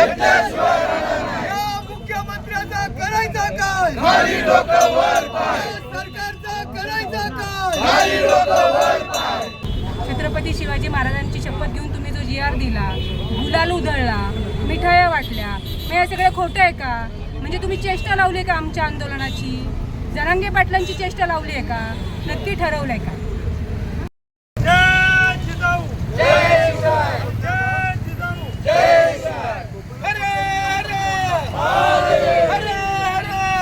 या मुख्यमंत्र्याचा करायचा काय सरकारचा करायचा काय छत्रपती शिवाजी महाराजांची शपथ घेऊन तुम्ही जो जी आर दिला गुलाल उधळला मिठाया वाटल्या मग हे सगळं खोटं आहे का? म्हणजे तुम्ही चेष्टा लावली आहे का आमच्या आंदोलनाची? जरांगे पाटलांची चेष्टा लावली आहे का? नक्की ठरवलंय का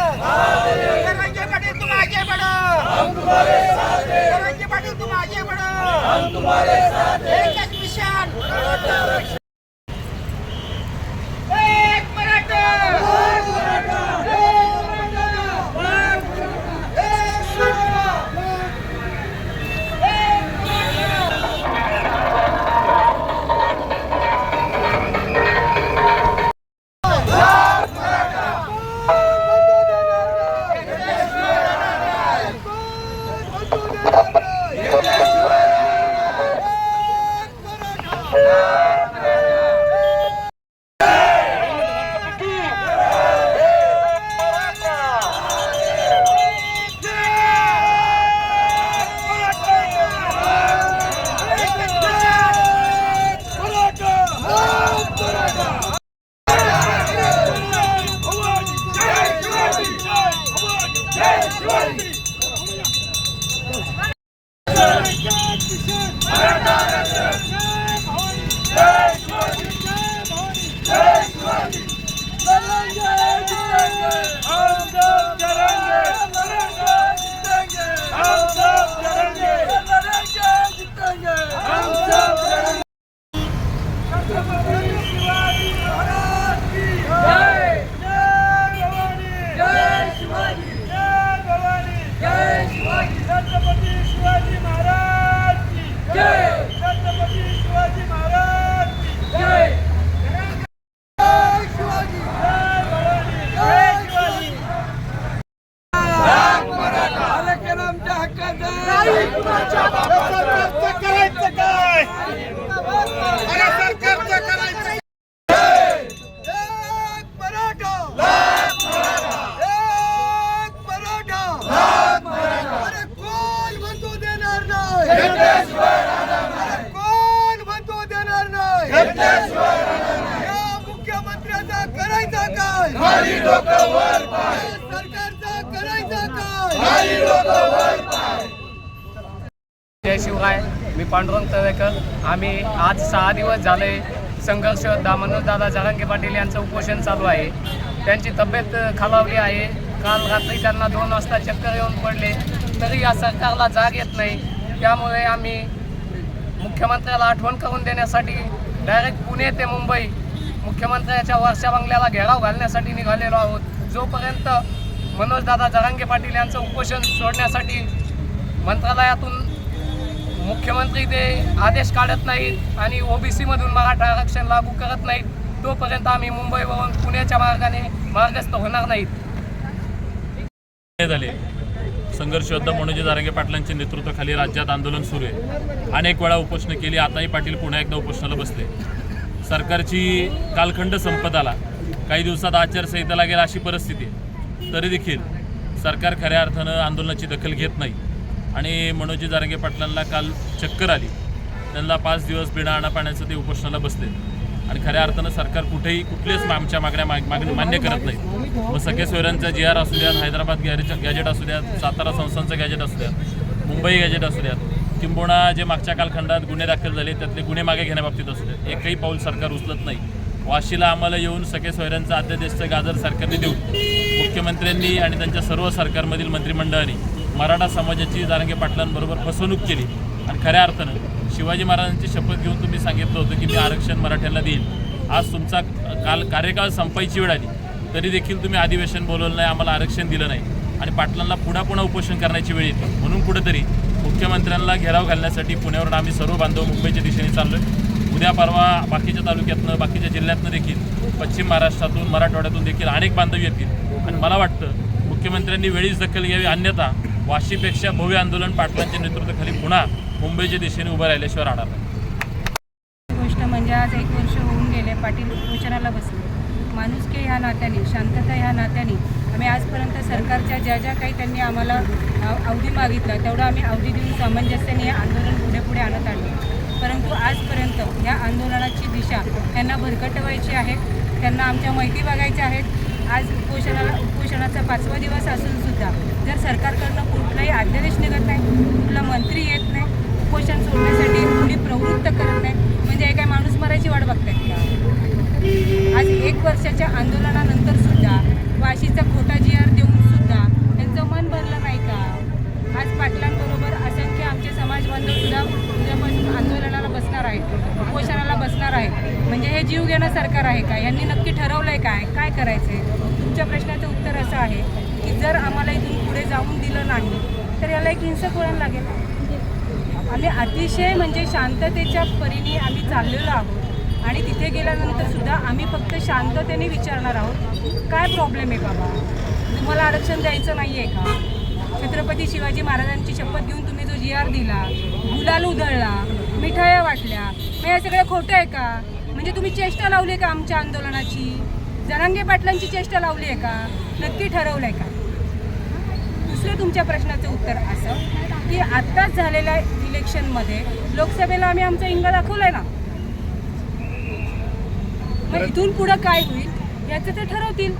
रंगे पाटील तुम आगे बढ़ो हम तुम्हारे साथ हैं रंगे पाटील तुम आगे बढ़ो हम तुम्हारे साथ एक एक मिशन करायचं काय? अरे सरकारचं करायचं एक मराठा एक मराठा अरे कोण म्हणतो देणार नाही? अरे कोण म्हणतो देणार नाही? या मुख्यमंत्र्याचा करायचा काय? सरकारचा करायचा काय? त्याशिवाय मी पांडुरंग तळेकर आम्ही आज सहा दिवस झाले संघर्ष दामोदर दादा जरांगे पाटील यांचं उपोषण चालू आहे. त्यांची तब्येत खालावली आहे. काल रात्री त्यांना दोन वाजता चक्कर येऊन पडले. तरी या सरकारला जाग येत नाही. त्यामुळे आम्ही मुख्यमंत्र्याला आठवण करून देण्यासाठी डायरेक्ट पुणे ते मुंबई मुख्यमंत्र्याच्या वर्षा बंगल्याला घेराव घालण्यासाठी निघालेलो आहोत. जोपर्यंत मनोजदादा जरांगे पाटील यांचं उपोषण सोडण्यासाठी मंत्रालयातून मुख्यमंत्री ते आदेश काढत नाहीत आणि ओबीसीमधून मराठा आरक्षण लागू करत नाहीत तोपर्यंत आम्ही मुंबईवरून पुण्याच्या मार्गाने मार्गस्थ होणार नाहीत. झाले. संघर्ष योद्धा मनोजी दारंगे पाटलांच्या नेतृत्वाखाली राज्यात आंदोलन सुरू आहे. अनेक वेळा उपोषणं केली आताही पाटील पुन्हा एकदा उपोषणाला बसले. सरकारची कालखंड संपत आला काही दिवसात आचारसंहिता लागेल अशी परिस्थिती आहे. तरी देखील सरकार खऱ्या अर्थानं आंदोलनाची दखल घेत नाही. आणि मनोजी दारंगे पाटलांना काल चक्कर आली. त्यांना पाच दिवस बिना आणा पाण्याचं ते उपोषणाला बसले आणि खऱ्या अर्थानं सरकार कुठेही कुठलेच आमच्या मागण्या माग मागणी मान्य करत नाही. मग सगळे सोयऱ्यांचा जी आर असू द्यात हैदराबाद गॅरेज गॅजेट असू द्यात सातारा संस्थांचं गॅजेट असू द्यात मुंबई गॅजेट असू द्यात किंबहुना जे मागच्या कालखंडात गुन्हे दाखल झाले त्यातले गुन्हे मागे घेण्याबाबतीत असू द्यात एकही पाऊल सरकार उचलत नाही. वाशीला आम्हाला येऊन सगळे सोयऱ्यांचा अध्यादेशचं गाजर सरकारने देऊन मुख्यमंत्र्यांनी आणि त्यांच्या सर्व सरकारमधील मंत्रिमंडळाने मराठा समाजाची जारंगे पाटलांबरोबर फसवणूक केली. आणि खऱ्या अर्थानं शिवाजी महाराजांची शपथ घेऊन तुम्ही सांगितलं होतं की मी आरक्षण मराठ्यांना देईल आज तुमचा काल कार्यकाळ संपायची वेळ आली. तरी देखील तुम्ही अधिवेशन बोलवलं नाही आम्हाला आरक्षण दिलं नाही. आणि पाटलांना पुन्हा पुन्हा उपोषण करण्याची वेळ येते. म्हणून कुठेतरी मुख्यमंत्र्यांना घेराव घालण्यासाठी पुण्यावरून आम्ही सर्व बांधव मुंबईच्या दिशेने चाललो आहे उद्या परवा बाकीच्या तालुक्यातनं बाकीच्या जिल्ह्यातनं देखील पश्चिम महाराष्ट्रातून मराठवाड्यातून देखील अनेक बांधव येतील. आणि मला वाटतं मुख्यमंत्र्यांनी वेळीच दखल घ्यावी अन्यथा वाशीपेक्षा भव्य आंदोलन पाटलांच्या नेतृत्वाखाली पुन्हा मुंबईच्या दिशेने उभं राहिल्याशिवाय राहणार नाही. गोष्ट म्हणजे आज एक वर्ष होऊन गेले पाटील उपोषणाला बसले. माणुसकी ह्या नात्याने शांतता ह्या नात्याने आम्ही आजपर्यंत सरकारच्या ज्या ज्या काही त्यांनी आम्हाला अवधी मागितला तेवढं आम्ही अवधी देऊन सामंजस्याने हे आंदोलन पुढे पुढे आणत आणलं परंतु आजपर्यंत या आंदोलनाची दिशा त्यांना भरकटवायची आहे त्यांना आमच्या माहिती बघायच्या आहेत आज उपोषणाला उपोषणाचा पाचवा दिवस असून सुद्धा जर सरकारकडनं कुठलाही अध्यादेश निघत नाही कुठला मंत्री येत नाही उपोषण सोडण्यासाठी कुणी प्रवृत्त करत नाही म्हणजे हे काय माणूस मरायची वाट बघतायत का? आज एक वर्षाच्या आंदोलनानंतर सुद्धा वाशीचा खोटा जी आर देऊन सुद्धा त्यांचं मन भरलं नाही का? आज पाटलांबरोबर असंख्य आमचे समाज बांधव सुद्धा उद्यापासून आंदोलनाला बसणार आहेत. उपोषण म्हणजे हे जीव घेणं सरकार आहे का? यांनी नक्की ठरवलं आहे काय? काय करायचं आहे तुमच्या प्रश्नाचं उत्तर असं आहे की जर आम्हाला इथून पुढे जाऊन दिलं नाही तर याला एक हिंसक वळण लागेल. आम्ही अतिशय म्हणजे शांततेच्या परीने आम्ही चाललेलो आहोत आणि तिथे गेल्यानंतर सुद्धा आम्ही फक्त शांततेने विचारणार आहोत काय प्रॉब्लेम आहे बाबा? तुम्हाला आरक्षण द्यायचं नाही आहे का? छत्रपती शिवाजी महाराजांची शपथ घेऊन तुम्ही जो जी आर दिला गुलाल उधळला मिठाया वाटल्या मग हे सगळं खोटं आहे का? म्हणजे तुम्ही चेष्टा लावली आहे का आमच्या आंदोलनाची? जरांगे पाटलांची चेष्टा लावली आहे का? नक्की ठरवलं आहे का? दुसरं तुमच्या प्रश्नाचं उत्तर असं की आत्ताच झालेल्या इलेक्शनमध्ये लोकसभेला आम्ही आमचा इंग दाखवलाय ना. मग इथून पुढं काय होईल? याचं ते ठरवतील.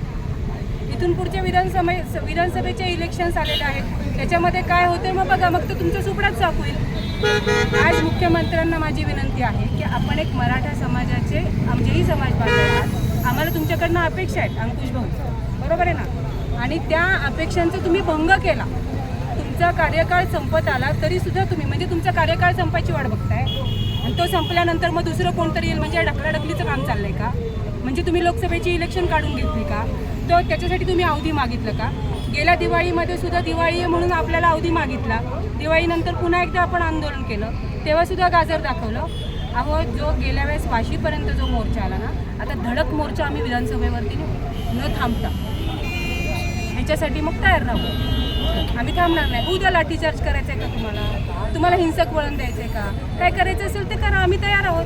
इथून पुढच्या विधानसभे विधानसभेचे इलेक्शन्स आलेले आहेत. त्याच्यामध्ये काय होते मग बघा मग तर तुमचा सुपडाच चाक होईल आज मुख्यमंत्र्यांना माझी विनंती आहे की आपण एक मराठा समाजाचे आमचेही समाज बांधव आहात. आम्हाला तुमच्याकडनं अपेक्षा आहेत अंकुश भाऊ. बरोबर आहे ना? आणि त्या अपेक्षांचा तुम्ही भंग केला. तुमचा कार्यकाळ संपत आला तरी सुद्धा तुम्ही म्हणजे तुमचा कार्यकाळ संपायची वाट बघताय. आणि तो संपल्यानंतर मग दुसरं कोणतरी येईल म्हणजे ढकलाढकलीचं काम चाललंय का? म्हणजे तुम्ही लोकसभेची इलेक्शन काढून घेतली का? तर त्याच्यासाठी तुम्ही अवधी मागितलं का? गेल्या दिवाळीमध्ये सुद्धा दिवाळी आहे म्हणून आपल्याला अवधी मागितला. दिवाळीनंतर पुन्हा एकदा आपण आंदोलन केलं. तेव्हासुद्धा गाजर दाखवलं. अहो जो गेल्या वेळेस वाशीपर्यंत जो मोर्चा आला ना आता धडक मोर्चा आम्ही विधानसभेवरती न थांबता. ह्याच्यासाठी मग तयार राहू. आम्ही थांबणार नाही. उद्या लाठीचार्ज करायचं आहे का तुम्हाला? तुम्हाला हिंसक वळण द्यायचं आहे का? काय करायचं असेल ते करा. आम्ही तयार आहोत.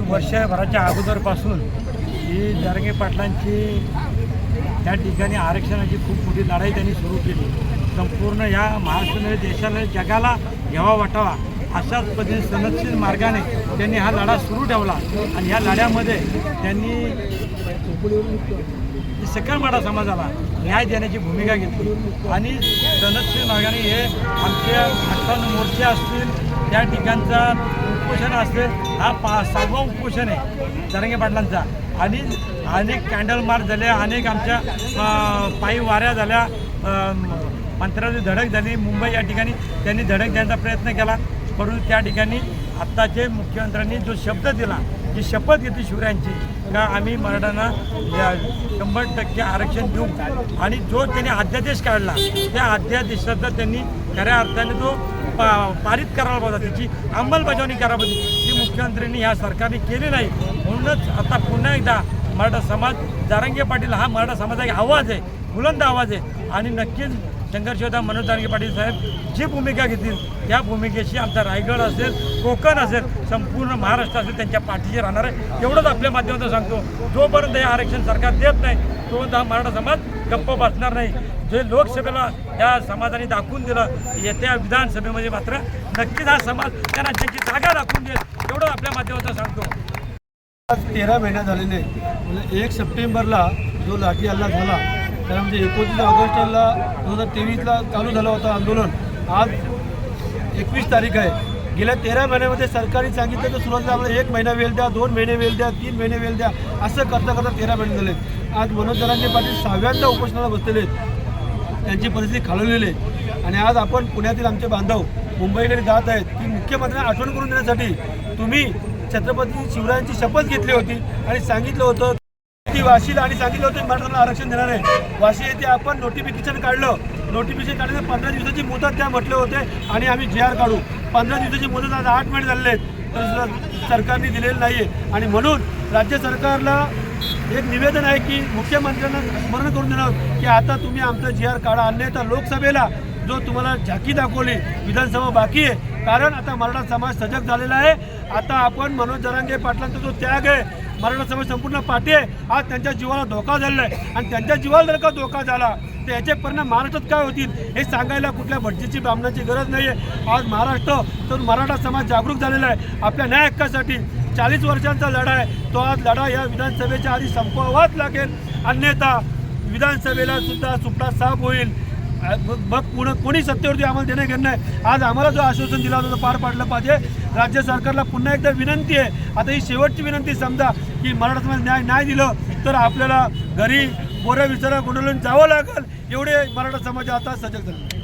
वर्षभराच्या अगोदरपासून ही जारंगे पाटलांची त्या ठिकाणी आरक्षणाची खूप मोठी लढाई त्यांनी सुरू केली. संपूर्ण या महाराष्ट्राने देशाला जगाला घ्यावा वाटावा अशाच पद्धतीने सनदशील मार्गाने त्यांनी हा लढा सुरू ठेवला. आणि ह्या लढ्यामध्ये त्यांनी सकल मराठा समाजाला न्याय देण्याची भूमिका घेतली. आणि सनदशील मार्गाने हे आमच्या अठ्ठावन्न मोर्चे असतील त्या ठिकाणचा उपोषण असेल हा पा सहावा उपोषण आहे तरंगे पाटलांचा. आणि अनेक कॅन्डल मार्च झाल्या अनेक आमच्या पायी वाऱ्या झाल्या मंत्र्याची धडक झाली मुंबई या ठिकाणी त्यांनी धडक द्यायचा प्रयत्न केला. परंतु त्या ठिकाणी आत्ताचे मुख्यमंत्र्यांनी जो शब्द दिला जी शपथ घेतली शिवरायांची का आम्ही मराठ्यांना शंभर टक्के आरक्षण देऊ? आणि जो त्यांनी अध्यादेश काढला त्या अध्यादेशाचा त्यांनी खऱ्या अर्थाने तो पा पारित करायला पाहिजे. त्याची अंमलबजावणी करायला पाहिजे. ती मुख्यमंत्र्यांनी ह्या सरकारने केली नाही म्हणूनच आता पुन्हा एकदा मराठा समाज जारंगे पाटील हा मराठा समाजाचा एक आवाज आहे बुलंद आवाज आहे. आणि नक्कीच शंकरशिवदा मनोज जारंगे पाटील साहेब जी भूमिका घेतील त्या भूमिकेशी आमचा रायगड असेल कोकण असेल संपूर्ण महाराष्ट्र असेल त्यांच्या पाठीशी राहणार आहे. एवढंच आपल्या माध्यमातून सांगतो. जोपर्यंत हे आरक्षण सरकार देत नाही तोपर्यंत हा मराठा समाज गप्प बसणार नाही. जे लोकसभेला या समाजाने दाखवून दिलं येत्या विधानसभेमध्ये मात्र नक्कीच हा समाज त्या राज्याची जागा दाखवून देईल. एवढं आपल्या माध्यमातून सांगतो. आज तेरा महिना झालेले म्हणजे एक सप्टेंबरला जो लाठी हल्ला झाला त्याला म्हणजे एकोणतीस ऑगस्टला दोन हजार तेवीसला चालू झालं होतं आंदोलन. आज एकवीस तारीख आहे. गेल्या तेरा महिन्यामध्ये सरकारने सांगितलं तर सुरुवातीला आम्हाला एक महिना वेळ द्या दोन महिने वेळ द्या तीन महिने वेळ द्या असं करता करता तेरा महिने झाले. आज मनोज जरांगे पाटील सहाव्यांदा उपोषणाला बसलेले त्यांची परिस्थिती खालवलेली आहे. आणि आज आपण पुण्यातील आमचे बांधव मुंबईकडे जात आहेत. की मुख्यमंत्र्यांना आठवण करून देण्यासाठी तुम्ही छत्रपती शिवरायांची शपथ घेतली होती आणि सांगितलं होतं की वाशीला आणि सांगितलं होतं मराठा आरक्षण देणार आहे. वाशी येथे आपण नोटिफिकेशन काढलं. नोटिफिकेशन काढलं पंधरा दिवसाची मुदत त्या म्हटले होते आणि आम्ही जी आर काढू. पंधरा दिवसाची मुदत आज आठ महिने झाले आहेत. तर सरकारने दिलेलं नाही आहे आणि म्हणून राज्य सरकारला एक निवेदन आहे की मुख्यमंत्र्यांना स्मरण करून देणार की आता तुम्ही आमचं जी आर काढा. आणले तर लोकसभेला जो तुम्हाला झाकी दाखवली विधानसभा बाकी आहे. कारण आता मराठा समाज सजग झालेला आहे. आता आपण मनोज जरांगे पाटलांचा जो त्याग आहे मराठा समाज संपूर्ण पाठी आहे. आज त्यांच्या जीवाला धोका झालेला आहे. आणि त्यांच्या जीवाला जर का धोका झाला तर याचे परिणाम महाराष्ट्रात काय होतील हे सांगायला कुठल्या भटजीची ब्राह्मणाची गरज नाही आहे आज महाराष्ट्र तर मराठा समाज जागरूक झालेला आहे. आपल्या न्याय हक्कासाठी चाळीस वर्षांचा लढा आहे. तो आज लढा या विधानसभेच्या आधी संपवावाच लागेल. अन्यथा विधानसभेला सुद्धा सुपडा साफ होईल. मग मग पुढं कोणी सत्तेवरती आम्हाला देणं घेणं नाही. आज आम्हाला जो आश्वासन दिला होता तो पार पाडलं पाहिजे. राज्य सरकारला पुन्हा एकदा विनंती आहे. आता ही शेवटची विनंती समजा की मराठा समाज न्याय नाही दिलं तर आपल्याला घरी बोऱ्या विचारा गुंडलून जावं लागेल. एवढे मराठा समाज आता सजग झाले.